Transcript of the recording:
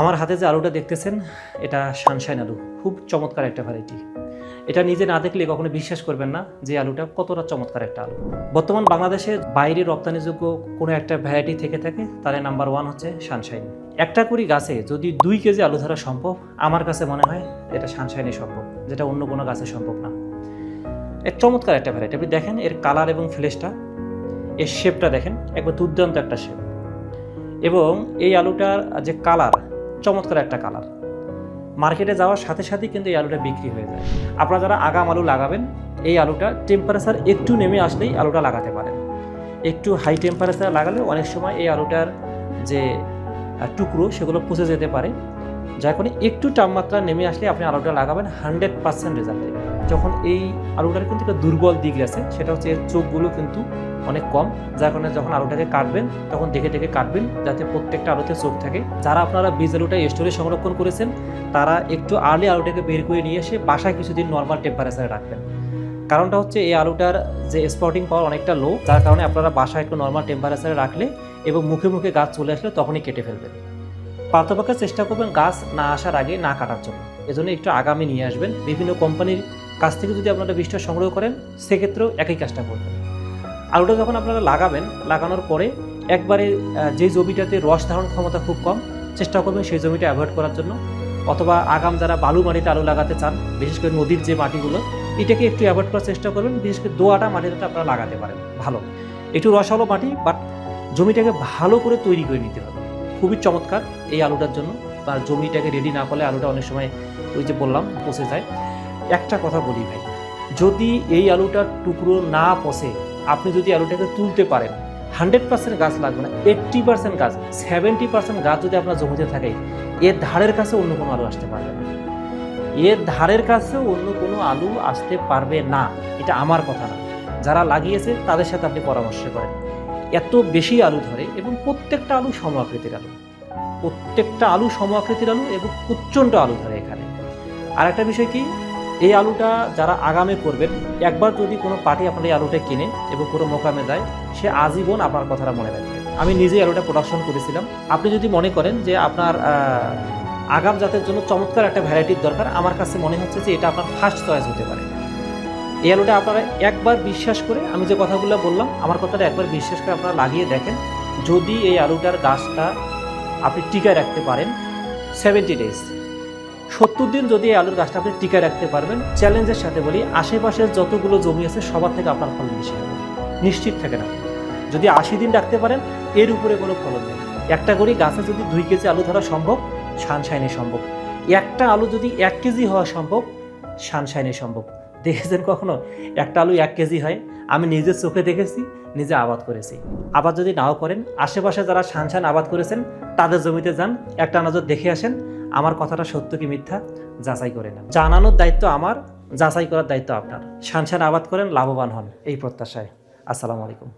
আমার হাতে যে আলুটা দেখতেছেন, এটা সানশাইন আলু। খুব চমৎকার একটা ভ্যারাইটি এটা নিজে না দেখলে কখনো বিশ্বাস করবেন না যে আলুটা কতটা চমৎকার একটা আলু। বর্তমান বাংলাদেশে বাইরে রপ্তানিযোগ্য কোনো একটা ভ্যারাইটি থেকে থাকে, তার নাম্বার ওয়ান হচ্ছে সানশাইন। একটা কুড়ি গাছে যদি দুই কেজি আলু ধরা সম্ভব, আমার কাছে মনে হয় এটা সানশাইনে সম্ভব, যেটা অন্য কোনো গাছে সম্ভব না। এর চমৎকার একটা ভ্যারাইটি আপনি দেখেন এর কালার এবং ফ্লেশটা এর শেপটা দেখেন, একবার দুর্দান্ত একটা শেপ এবং এই আলুটার যে কালার চমৎকার একটা কালার। মার্কেটে যাওয়ার সাথে সাথেই কিন্তু এই আলুটা বিক্রি হয়ে যায়। আপনারা যারা আগাম আলু লাগাবেন, এই আলুটা টেম্পারেচার একটু নেমে আসলেই আলুটা লাগাতে পারেন। একটু হাই টেম্পারেচার লাগালে অনেক সময় এই আলুটার যে টুকরো সেগুলো পচে যেতে পারে। যার কারণে একটু তাপমাত্রা নেমে আসলে আপনি আলুটা লাগাবেন হান্ড্রেড পার্সেন্ট রেজাল্ট যখন এই আলুটার কিন্তু একটা দুর্বল দিক আছে, সেটা হচ্ছে এর চোখগুলো কিন্তু অনেক কম, যার কারণে যখন আলুটাকে কাটবেন, তখন দেখে দেখে কাটবেন, যাতে প্রত্যেকটা আলুতে চোখ থাকে। যারা আপনারা বীজ আলুটা স্টোরে সংরক্ষণ করেছেন, তারা একটু আর্লি আলুটাকে বের করে নিয়ে এসে বাসায় কিছুদিন নর্মাল টেম্পারেচারে রাখবেন। কারণটা হচ্ছে এই আলুটার যে স্পটিং পাওয়ার অনেকটা লো যার কারণে আপনারা বাসায় একটু নর্মাল টেম্পারেচারে রাখলে এবং মুখে মুখে গাছ চলে আসলে তখনই কেটে ফেলবেন। পার্থপক্ষে চেষ্টা করবেন গাছ না আসার আগে না কাটার জন্য। এজন্য একটু আগামী নিয়ে আসবেন। বিভিন্ন কোম্পানির কাছ থেকে যদি আপনারা বীজটা সংগ্রহ করেন, সেক্ষেত্রেও একই কাজটা করবেন। আলুটা যখন আপনারা লাগাবেন, লাগানোর পরে একবারে যে জমিটাতে রস ধারণ ক্ষমতা খুব কম, চেষ্টা করবেন সেই জমিটা অ্যাভয়েড করার জন্য। অথবা আগাম যারা বালু মাটিতে আলু লাগাতে চান, বিশেষ করে নদীর যে মাটিগুলো, এটাকে একটু অ্যাভয়েড করার চেষ্টা করবেন। বিশেষ করে দোয়াটা মাটিতে আপনারা লাগাতে পারেন, ভালো। একটু রসালো মাটি বাট জমিটাকে ভালো করে তৈরি করে নিতে হবে। খুবই চমৎকার এই আলুটার জন্য, বা জমিটাকে রেডি না করলে আলুটা অনেক সময় ওই যে বললাম, পচে যায়। একটা কথা বলি ভাই, যদি এই আলুটার টুকরো না পচে আপনি যদি আলুটাকে তুলতে পারেন, হান্ড্রেড পার্সেন্ট গাছ লাগবে না, এইট্টি পার্সেন্ট গাছ, সেভেন্টি পার্সেন্ট গাছ যদি আপনার জমিতে থাকে এর ধারের কাছে অন্য কোনো আলু আসতে পারবে না। এর ধারের কাছে অন্য কোনো আলু আসতে পারবে না, এটা আমার কথা না। যারা লাগিয়েছে, তাদের সাথে আপনি পরামর্শ করেন। এত বেশি আলু ধরে এবং প্রত্যেকটা আলু সম আকৃতির আলু। প্রত্যেকটা আলু সম আকৃতির আলু এবং প্রচণ্ড আলু ধরে এখানে। আর একটা বিষয় কি? এই আলুটা যারা আগামে করবেন, একবার যদি কোনো পার্টি আপনার এই আলুটা কিনে এবং কোনো মোকামে যায় সে আজীবন আপনার কথাটা মনে রাখবে। আমি নিজেই আলুটা প্রোডাকশন করেছিলাম। আপনি যদি মনে করেন যে আপনার আগাম জাতের জন্য চমৎকার একটা ভ্যারাইটির দরকার, আমার কাছে মনে হচ্ছে যে এটা আপনার ফার্স্ট চয়েস হতে পারে। এই আলুটা আপনারা একবার বিশ্বাস করে, আমি যে কথাগুলো বললাম, আমার কথাটা একবার বিশ্বাস করে আপনারা লাগিয়ে দেখেন। যদি এই আলুটার গাছটা আপনি টিকায় রাখতে পারেন সেভেন্টি ডেজ সত্তর দিন যদি এই আলুর গাছটা আপনি টিকায় রাখতে পারবেন, চ্যালেঞ্জের সাথে বলি, আশেপাশের যতগুলো জমি আছে, সবার থেকে আপনার ফলন বেশি হবে। নিশ্চিত থাকে না। যদি আশি দিন রাখতে পারেন, এর উপরে কোনো ফলন নেই। একটা করে গাছে যদি দুই কেজি আলু ধরা সম্ভব, সানশাইনে সম্ভব। একটা আলু যদি এক কেজি হওয়া সম্ভব, সানশাইনে সম্ভব। দেখেছেন কখনো? একটা আলু এক কেজি হয়, আমি নিজের চোখে দেখেছি, নিজে আবাদ করেছি। আবাদ যদি নাও করেন, আশেপাশে যারা সানশান আবাদ করেছেন, তাদের জমিতে যান, একটা নজর দেখে আসেন আমার কথাটা সত্য কি মিথ্যা? যাচাই করে নেন। জানানোর দায়িত্ব আমার, যাচাই করার দায়িত্ব আপনার। সানসান আবাদ করেন, লাভবান হন এই প্রত্যাশায়। আসসালামু আলাইকুম।